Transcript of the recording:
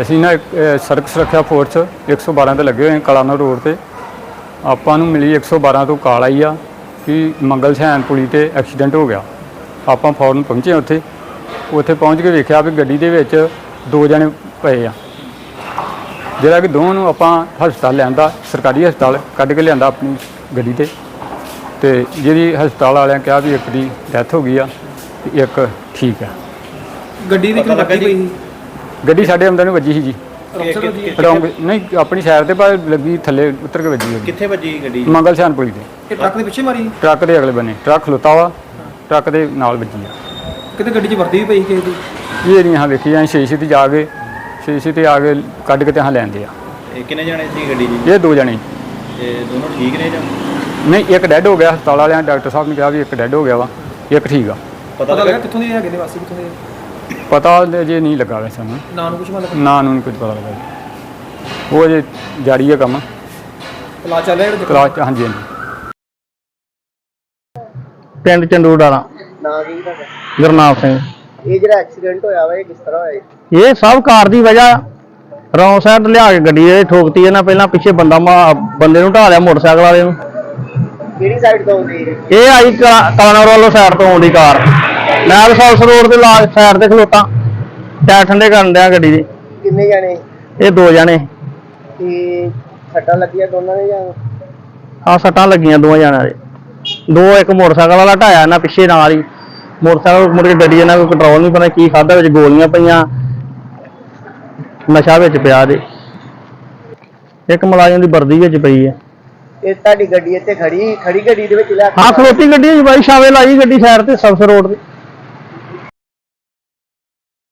ਅਸੀਂ ਨਾ ਇੱਕ, ਅਹ, ਸੜਕ ਸੁਰੱਖਿਆ ਫੋਰਸ 112 ਤੇ ਲੱਗੇ ਹੋਏ ਹਾਂ ਕਲਾਨੌਰ ਰੋਡ ਤੇ। ਆਪਾਂ ਨੂੰ ਮਿਲੀ 112 ਤੋਂ ਕਾਲ ਆਈ ਆ ਕਿ ਮੰਗਲ ਸੈਨ ਪੁਲੀ ਤੇ ਐਕਸੀਡੈਂਟ ਹੋ ਗਿਆ। ਆਪਾਂ ਫੌਰਨ ਪਹੁੰਚੇ ਉੱਥੇ। ਉੱਥੇ ਪਹੁੰਚ ਕੇ ਵੇਖਿਆ ਵੀ ਗੱਡੀ ਦੇ ਵਿੱਚ ਦੋ ਜਣੇ ਪਏ ਆ। ਜਿਹੜਾ ਕਿ ਦੋਵਾਂ ਨੂੰ ਆਪਾਂ ਹਸਪਤਾਲ ਲਿਆਂਦਾ ਸਰਕਾਰੀ ਹਸਪਤਾਲ ਕੱਢ ਕੇ ਲਿਆਂਦਾ ਆਪਣੀ ਗੱਡੀ ਤੇ। ਤੇ ਜਿਹੜੀ ਹਸਪਤਾਲ ਵਾਲਿਆਂ ਕਿਹਾ ਵੀ ਇੱਕ ਦੀ ਡੈਥ ਹੋ ਗਈ ਆ ਤੇ ਇੱਕ ਠੀਕ ਆ। ਗੱਡੀ ਦੀ ਕਿਉਂ ਲੱਗੀ ਪਈ ਸੀ? ਗੱਡੀ ਸਾਡੇ ਅੰਦਰ ਨੂੰ ਵੱਜੀ ਸੀ ਜੀ। ਰੌਂਗ ਨਹੀਂ ਆਪਣੀ ਸਾਈਡ ਤੇ ਪਰ ਲੱਗੀ ਥੱਲੇ ਉਤਰ ਕੇ ਵੱਜੀ ਹੋਈ ਕਿੱਥੇ ਵੱਜੀ ਗੱਡੀ? ਮੰਗਲ ਸ਼ਾਨ ਪੁਲੀ ਤੇ ਇਹ ਟਰੱਕ ਦੇ ਪਿੱਛੇ ਮਾਰੀ? ਟਰੱਕ ਦੇ ਅਗਲੇ ਬੰਨੇ ਟਰੱਕ ਖਲੋਤਾ ਵਾ ਟਰੱਕ ਦੇ ਨਾਲ ਵੱਜੀ ਆ। ਕਿਤੇ ਗੱਡੀ 'ਚ ਵਰਦੀ ਵੀ ਪਈ ਕਿਸੇ ਦੀ? ਇਹ ਨਹੀਂ ਹਾਂ ਵੇਖੀ ਜਾਂ ਸ਼ੀਸ਼ੇ ਤੇ ਜਾ ਕੇ ਸ਼ੀਸ਼ੇ ਤੇ ਆ ਕੇ ਕੱਢ ਕੇ ਤੇ ਹਾਂ ਲੈਂਦੇ ਆ। ਇਹ ਕਿੰਨੇ ਜਾਣੇ ਸੀ ਗੱਡੀ 'ਚ? ਇਹ ਦੋ ਜਣੇ। ਤੇ ਦੋਨੋਂ ਠੀਕ ਨੇ ਜਾਂ? ਨਹੀਂ ਇੱਕ ਡੈੱਡ ਹੋ ਗਿਆ ਹਸਪਤਾਲ ਵਾਲਿਆਂ ਡਾਕਟਰ ਸਾਹਿਬ ਨੇ ਕਿਹਾ ਵੀ ਇੱਕ ਡੈੱਡ ਹੋ ਗਿਆ ਵਾ ਇੱਕ ਠੀਕ ਆ। ਪਤਾ ਲੱਗਾ? ਕਿੱਥੋਂ ਦੇ ਹੈਗੇ ਨੇ ਵਾਸੀ ਕਿੱਥੋਂ ਦੇ ਪਤਾ ਜੇ ਨਹੀਂ ਲੱਗਾ ਵੈਸੇ ਸਾਨੂੰ ਨਾਂ ਨੂੰ ਕੁਝ ਮਤਲਬ? ਨਾ ਨੂੰ ਨਹੀਂ ਕੁਝ ਪਤਾ ਲੱਗਾ। ਜੀ। ਉਹ ਜੇ ਜਾਰੀ ਹੈ ਕੰਮ। ਪਲਾ ਚੱਲ ਰਿਹਾ ਜਿਹੜਾ ਕਲਾਸ ਚ ਹਾਂਜੀ ਹਾਂਜੀ। ਪਿੰਡ ਚੰਦੂੜਾਲਾ ਨਾ ਕੀ ਤੁਹਾਡਾ? ਗੁਰਨਾਮ ਸਿੰਘ। ਇਹ ਜਿਹੜਾ ਐਕਸੀਡੈਂਟ ਹੋਇਆ ਵਾ ਇਹ ਕਿਸ ਤਰ੍ਹਾਂ ਹੋਇਆ ਜੀ? ਇਹ ਸਭ ਕਾਰ ਦੀ ਵਜ੍ਹਾ ਰੌਂਗ ਸਾਈਡ ਲਿਆ ਕੇ ਗੱਡੀ ਇਹ ਠੋਕਤੀ ਇਹਨਾਂ ਪਹਿਲਾਂ ਪਿੱਛੇ ਬੰਦਾ ਮਾ ਬੰਦੇ ਨੂੰ ਢਾ ਲਿਆ ਮੋਟਰਸਾਈਕਲ ਵਾਲੇ ਨੂੰ। ਕਿਹੜੀ ਸਾਈਡ ਤੋਂ ਆਉਂਦੀ ਹੈ ਇਹ ਆਈ ਕਲਾਨੌਰ ਵੱਲੋਂ ਸਾਈਡ ਤੋਂ ਆਉਂਦੀ ਕਾਰ। ਮੈਂ ਸੌਲਸ ਰੋਡ ਤੇ ਲਾ ਸਾਈਡ ਤੇ ਖਲੋਤਾ। ਟਾਇਰ ਠੰਡੇ ਕਰਨ ਡਿਆ ਗੱਡੀ ਦੇ। ਕਿੰਨੇ ਜਾਣੇ? ਇਹ ਦੋ ਜਣੇ। ਤੇ ਸੱਟਾਂ ਲੱਗੀਆਂ ਦੋਨਾਂ ਦੇ ਜਾਂ? ਆ ਸੱਟਾਂ ਲੱਗੀਆਂ ਦੋਵਾਂ ਜਣਿਆਂ ਦੇ। ਦੋ ਇੱਕ ਮੋਟਰਸਾਈਕਲ ਵਾਲਾ ਢਾਇਆ ਇਹਨਾਂ ਪਿੱਛੇ ਨਾਲ ਹੀ। ਮੋਟਰਸਾਈਕਲ ਮੁੜ ਕੇ ਗੱਡੀ ਇਹਨਾਂ ਕੋਈ ਕੰਟਰੋਲ ਨਹੀਂ ਪਤਾ ਕੀ ਖਾਦਾ ਵਿੱਚ ਗੋਲੀਆਂ ਪਈਆਂ। ਨਸ਼ਾ ਵਿੱਚ ਪਿਆ ਦੇ ਇੱਕ ਮੁਲਾਜ਼ਮ ਦੀ ਵਰਦੀ ਵਿੱਚ ਪਈ ਹੈ। ਇਹ ਤੁਹਾਡੀ ਗੱਡੀ ਇੱਥੇ ਖੜੀ ਖੜੀ ਗੱਡੀ ਦੇ ਵਿੱਚ ਲਿਆ ਕੇ ਹਾਂ ਖਲੋਤੀ ਗੱਡੀ ਹੈ ਜੀ ਬਾਈ ਸ਼ਾਵੇ ਲਾਈ ਗੱਡੀ ਸਾਈਡ ਤੇ ਸਬਸ ਰੋਡ ਤੇ।